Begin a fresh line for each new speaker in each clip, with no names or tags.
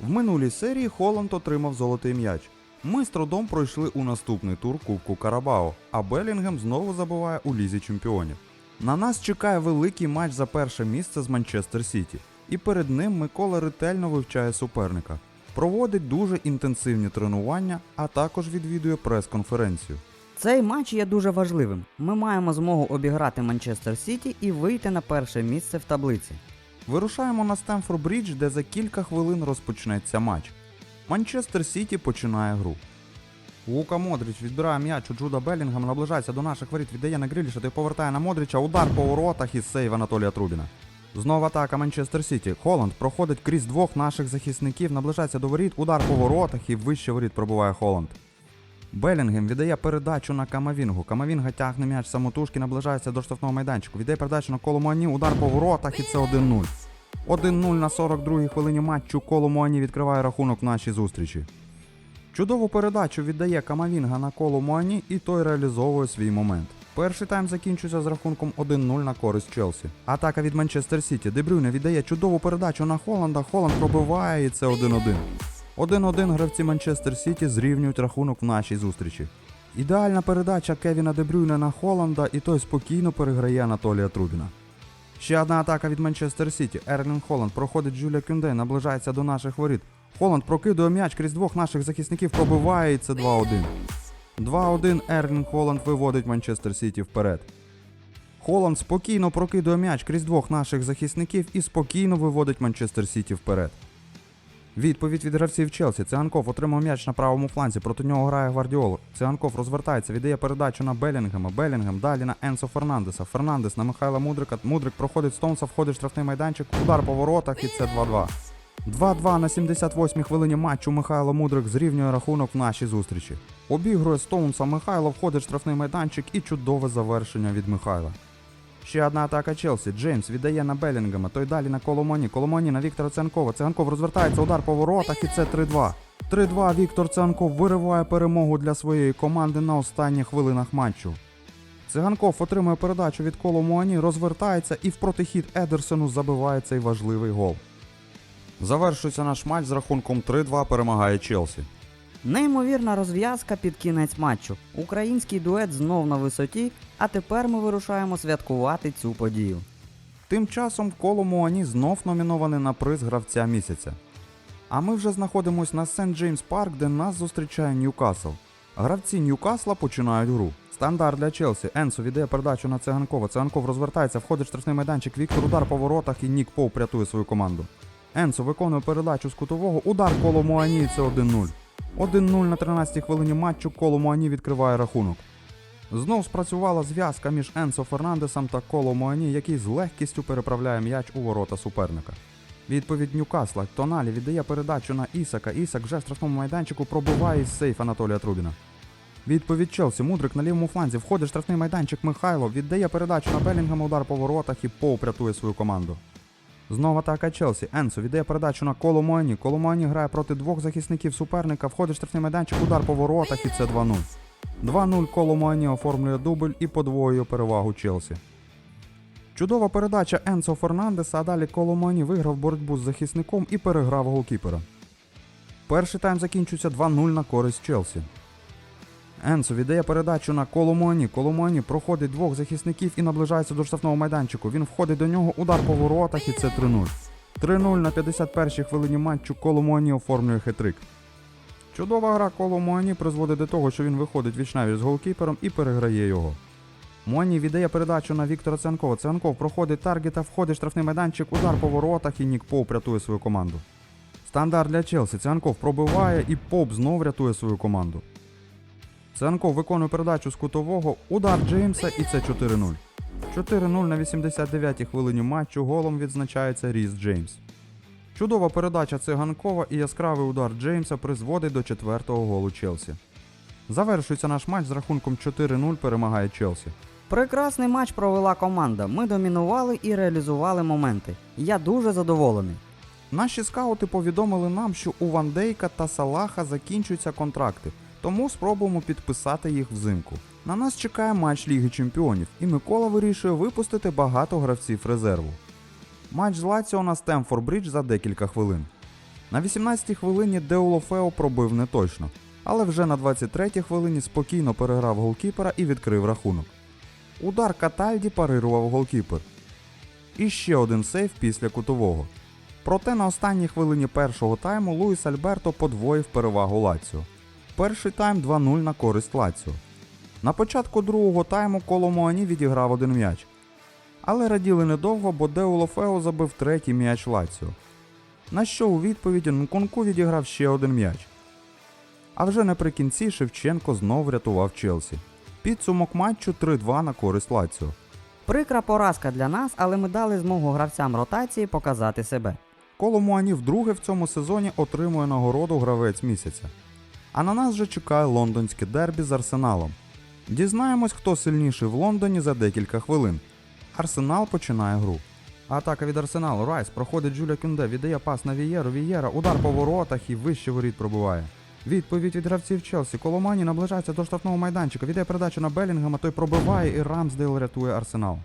В минулій серії Холланд отримав золотий м'яч. Ми з трудом пройшли у наступний тур Кубку Карабао, а Белінгем знову забуває у лізі чемпіонів. На нас чекає великий матч за перше місце з Манчестер Сіті, і перед ним Микола ретельно вивчає суперника, проводить дуже інтенсивні тренування, а також відвідує прес-конференцію.
Цей матч є дуже важливим. Ми маємо змогу обіграти Манчестер Сіті і вийти на перше місце в таблиці.
Вирушаємо на Стемфорд Брідж, де за кілька хвилин розпочнеться матч. Манчестер Сіті починає гру. Лука Модріч відбирає м'яч у Джуда Белінгема, наближається до наших воріт, віддає на Гріліша та й повертає на Модріча. Удар по воротах і сейв Анатолія Трубіна. Знову атака Манчестер Сіті. Холланд проходить крізь двох наших захисників, наближається до воріт, удар по воротах і вище воріт пробуває Холланд. Белінгем віддає передачу на Камавінгу. Камавінга тягне м'яч самотужки, наближається до штрафного майданчику. Віддає передачу на Коломуані, удар по воротах і це 1-0. 1-0 на 42-й хвилині матчу Коломуані відкриває рахунок в нашій зустрічі. Чудову передачу віддає Камавінга на коло Муані і той реалізовує свій момент. Перший тайм закінчується з рахунком 1-0 на користь Челсі. Атака від Манчестер Сіті. Дебрюйне віддає чудову передачу на Холланда. Холланд пробиває і це 1-1. 1-1 гравці Манчестер Сіті зрівнюють рахунок в нашій зустрічі. Ідеальна передача Кевіна Дебрюйне на Холланда, і той спокійно переграє Анатолія Трубіна. Ще одна атака від Манчестер Сіті. Ерлін Холланд проходить Джуля Кюнде, наближається до наших воріт. Холланд прокидує м'яч крізь двох наших захисників, пробиває і це 2-1. 2-1 Ерлін Холланд виводить Манчестер Сіті вперед. Холланд спокійно прокидує м'яч крізь двох наших захисників і спокійно виводить Манчестер Сіті вперед. Відповідь від гравців Челсі. Циганков отримав м'яч на правому фланзі. Проти нього грає Гвардіол. Циганков розвертається, віддає передачу на Белінгема. Белінгем далі на Енсо Фернандеса. Фернандес на Михайла Мудрика. Мудрик проходить Стоунса, входить в штрафний майданчик. Удар по воротах і це 2-2. 2-2 на 78-й хвилині матчу Михайло Мудрик зрівнює рахунок в нашій зустрічі. Обігрує Стоунса Михайло, входить в штрафний майданчик і чудове завершення від Михайла. Ще одна атака Челсі. Джеймс віддає на Белінгема, той далі на Коломоні. Коломоні на Віктора Циганкова. Циганков розвертається, удар по воротах і це 3-2. 3-2 Віктор Циганков вириває перемогу для своєї команди на останніх хвилинах матчу. Циганков отримує передачу від Коломуані, розвертається і в протихід Едерсону забиває цей важливий гол. Завершується наш матч з рахунком 3-2 перемагає Челсі.
Неймовірна розв'язка під кінець матчу. Український дует знов на висоті, а тепер ми вирушаємо святкувати цю подію.
Тим часом коло Муані знов номінований на приз гравця місяця. А ми вже знаходимось на Сент Джеймс Парк, де нас зустрічає Ньюкасл. Гравці Ньюкасла починають гру. Стандарт для Челсі. Енсо віддає передачу на Циганкова. Циганков розвертається, входить в штрафний майданчик. Віктор удар по воротах і Нік Поуп рятує свою команду. Енсо виконує передачу з кутового. Удар коло Муані це 1-0. 1-0 на 13-й хвилині матчу коло Муані відкриває рахунок. Знов спрацювала зв'язка між Енсо Фернандесом та Коло Муані, який з легкістю переправляє м'яч у ворота суперника. Відповідь Ньюкасла. Тоналі віддає передачу на Ісака. Ісак вже в штрафному майданчику пробиває із сейф Анатолія Трубіна. Відповідь Челсі. Мудрик на лівому фланзі входить штрафний майданчик Михайло, віддає передачу на Белінгема удар по воротах і Поуп рятує свою команду. Знову атака Челсі. Енсо віддає передачу на Коло Моані. Коло Моані грає проти двох захисників суперника, входить штрафний майданчик, удар по воротах і це 2-0. 2-0 коло Муані оформлює дубль і подвоює перевагу Челсі. Чудова передача Енсо Фернандеса, а далі коло Муані виграв боротьбу з захисником і переграв голкіпера. Перший тайм закінчується 2-0 на користь Челсі. Енсо віддає передачу на Коломоні. Коломоні проходить двох захисників і наближається до штрафного майданчику. Він входить до нього, удар по воротах і це 3-0. 3-0 на 51-й хвилині матчу Коломоні оформлює хитрик. Чудова гра коло Муані призводить до того, що він виходить вічнавіч з голкіпером і переграє його. Муані віддає передачу на Віктора Цянкова. Цянков проходить таргета, входить в штрафний майданчик, удар по воротах і Нік Поуп рятує свою команду. Стандарт для Челсі. Цянков пробиває і Поуп знов рятує свою команду. Цянков виконує передачу з кутового, удар Джеймса і це 4-0. 4-0 на 89-й хвилині матчу голом відзначається Ріс Джеймс. Чудова передача циганкова і яскравий удар Джеймса призводить до четвертого голу Челсі. Завершується наш матч з рахунком 4-0 перемагає Челсі.
Прекрасний матч провела команда. Ми домінували і реалізували моменти. Я дуже задоволений.
Наші скаути повідомили нам, що у Ван Дейка та Салаха закінчуються контракти, тому спробуємо підписати їх взимку. На нас чекає матч Ліги Чемпіонів, і Микола вирішує випустити багато гравців резерву. Матч з Лаціо на Стемфорд Брідж за декілька хвилин. На 18-й хвилині Деулофео пробив неточно, але вже на 23-й хвилині спокійно переграв голкіпера і відкрив рахунок. Удар Катальді парирував голкіпер. І ще один сейв після кутового. Проте на останній хвилині першого тайму Луїс Альберто подвоїв перевагу Лаціо. Перший тайм 2-0 на користь Лаціо. На початку другого тайму Коло Муані відіграв один м'яч. Але раділи недовго, бо Деулофео забив третій м'яч Лаціо. На що у відповіді Нкунку відіграв ще один м'яч. А вже наприкінці Шевченко знов врятував Челсі. Підсумок матчу 3-2 на користь Лаціо.
Прикра поразка для нас, але ми дали змогу гравцям ротації показати себе.
Коло Муані вдруге в цьому сезоні отримує нагороду гравець місяця. А на нас вже чекає лондонське дербі з Арсеналом. Дізнаємось, хто сильніший в Лондоні за декілька хвилин. Арсенал починає гру. Атака від Арсеналу. Райс проходить Джуля Кюнде, віддає пас на Вієру. Вієра, удар по воротах і вище воріт пробиває. Відповідь від гравців Челсі. Коломані наближається до штрафного майданчика. Віддає передачу на Белінгема, той пробиває і Рамсдейл рятує Арсенал.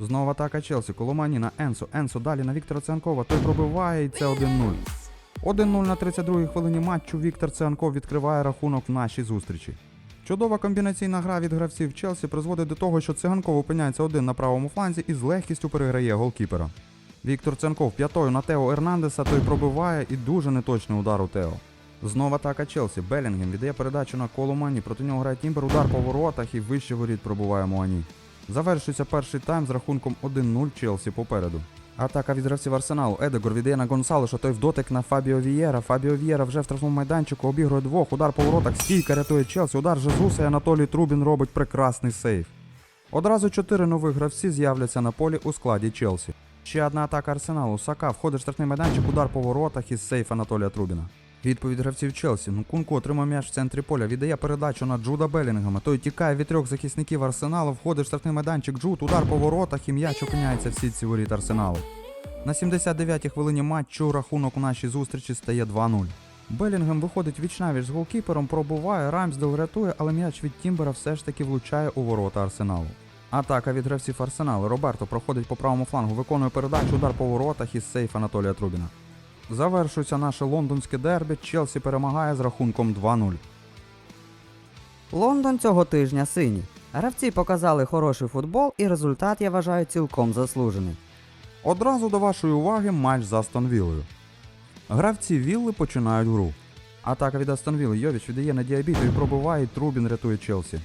Знову атака Челсі. Коломані на Енсо. Енсо далі на Віктора Цианкова. Той пробиває і це 1-0. 1-0 на 32-й хвилині матчу Віктор Цианков відкриває рахунок в нашій зустрічі. Чудова комбінаційна гра від гравців Челсі призводить до того, що Циганков опиняється один на правому фланзі і з легкістю переграє голкіпера. Віктор Цианков п'ятою на Тео Ернандеса, той пробиває і дуже неточний удар у Тео. Знову атака Челсі. Белінгем віддає передачу на Коломані, проти нього грає Тімбер, удар по воротах і вище воріт пробиває Муані. Завершується перший тайм з рахунком 1-0 Челсі попереду. Атака від гравців Арсеналу. Едегор віддає на Гонсалеша, той в дотик на Фабіо Вієра. Фабіо Вієра вже в штрафному майданчику обігрує двох. Удар по воротах, стійка рятує Челсі. Удар Жезуса і Анатолій Трубін робить прекрасний сейв. Одразу чотири нових гравці з'являться на полі у складі Челсі. Ще одна атака Арсеналу. Сака входить в штрафний майданчик, удар по воротах із сейф Анатолія Трубіна. Відповідь гравців Челсі. Нкунку отримав м'яч в центрі поля, віддає передачу на Джуда Белінгема. Той тікає від трьох захисників Арсеналу, входить в штрафний майданчик Джуд, удар по воротах і м'яч опиняється в сітці воріт Арсеналу. На 79-й хвилині матчу рахунок у нашій зустрічі стає 2-0. Белінгем виходить вічнавіч з голкіпером, пробуває, Рамсдел рятує, але м'яч від Тімбера все ж таки влучає у ворота Арсеналу. Атака від гравців Арсеналу. Роберто проходить по правому флангу, виконує передачу, удар по воротах із сейф Анатолія Трубіна. Завершується наше лондонське дербі. Челсі перемагає з рахунком 2-0.
Лондон цього тижня синій. Гравці показали хороший футбол, і результат я вважаю цілком заслужений.
Одразу до вашої уваги матч з Астон Віллою. Гравці Вілли починають гру. Атака від Астон Вілли. Йовіч віддає на діабіту і пробиває, і Трубін рятує Челсі.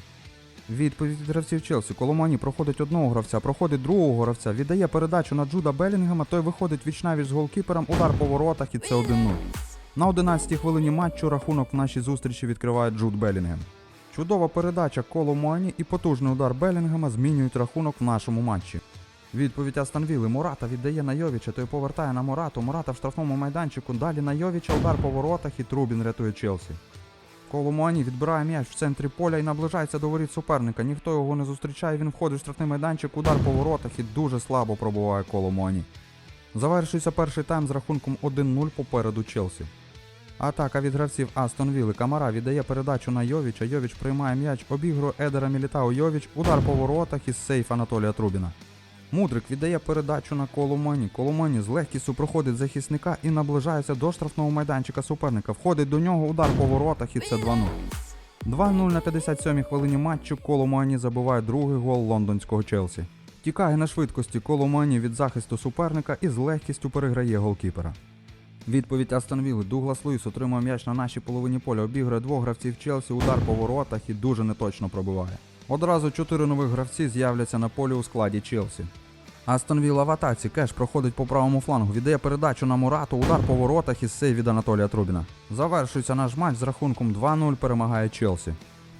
Відповідь від гравців Челсі. Коломані проходить одного гравця, проходить другого гравця, віддає передачу на Джуда Белінгема, той виходить вічнавіч з голкіпером, удар по воротах і це 1-0. На 11-й хвилині матчу рахунок в нашій зустрічі відкриває Джуд Белінгем. Чудова передача коло Муані і потужний удар Белінгема змінюють рахунок в нашому матчі. Відповідь Астон Вілли. Мурата віддає на Йовіча, той повертає на Морату. Мурата в штрафному майданчику. Далі на Йовіча удар по воротах і Трубін рятує Челсі. Коломуані відбирає м'яч в центрі поля і наближається до воріт суперника. Ніхто його не зустрічає. Він входить в штрафний майданчик, удар по воротах і дуже слабо пробуває Коломуані. Завершується перший тайм з рахунком 1-0 попереду Челсі. Атака від гравців Астон Вілли. Камара віддає передачу на Йовіча. Йовіч приймає м'яч, обігрує Едера Мілітау Йовіч, удар по воротах із сейф Анатолія Трубіна. Мудрик віддає передачу на Коломані. Коломані з легкістю проходить захисника і наближається до штрафного майданчика суперника. Входить до нього удар по воротах і це 2-0. 2-0 на 57-й хвилині матчу Коломані забиває другий гол лондонського Челсі. Тікає на швидкості Коломані від захисту суперника і з легкістю переграє голкіпера. Відповідь Астон Вілли. Дуглас Луїс отримує м'яч на нашій половині поля, обігрує двох гравців Челсі, удар по воротах і дуже неточно пробиває. Одразу чотири нових гравці з'являться на полі у складі Челсі. Астон Вілла в атаці. Кеш проходить по правому флангу, віддає передачу на Мурату, удар по воротах із сей від Анатолія Трубіна. Завершується наш матч з рахунком 2-0 перемагає Челсі.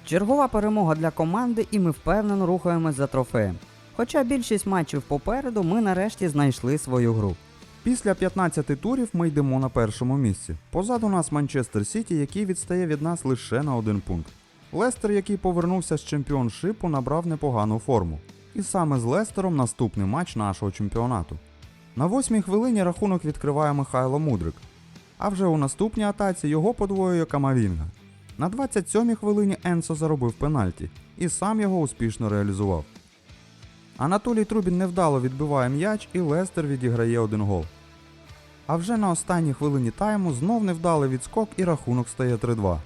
Чергова перемога для команди, і ми впевнено рухаємось за трофеєм. Хоча більшість матчів попереду, ми нарешті знайшли свою гру.
Після 15 турів ми йдемо на першому місці. Позаду нас Манчестер Сіті, який відстає від нас лише на один пункт. Лестер, який повернувся з чемпіоншипу, набрав непогану форму. І саме з Лестером наступний матч нашого чемпіонату. На восьмій хвилині рахунок відкриває Михайло Мудрик. А вже у наступній атаці його подвоює Камавінга. На 27-й хвилині Енсо заробив пенальті і сам його успішно реалізував. Анатолій Трубін невдало відбиває м'яч і Лестер відіграє один гол. А вже на останній хвилині тайму знов невдалий відскок і рахунок стає 3-2.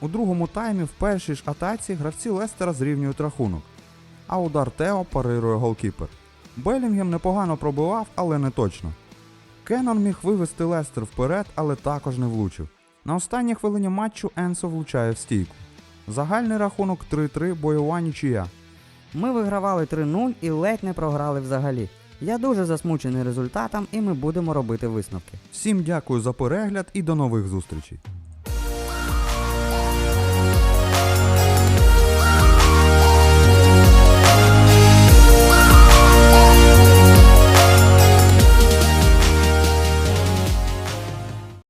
У другому таймі в першій ж атаці гравці Лестера зрівнюють рахунок, а удар Тео парирує голкіпер. Белінгем непогано пробивав, але не точно. Кеннон міг вивести Лестер вперед, але також не влучив. На останній хвилині матчу Енсо влучає в стійку. Загальний рахунок 3-3, бойова нічия.
Ми вигравали 3-0 і ледь не програли взагалі. Я дуже засмучений результатом і ми будемо робити висновки.
Всім дякую за перегляд і до нових зустрічей.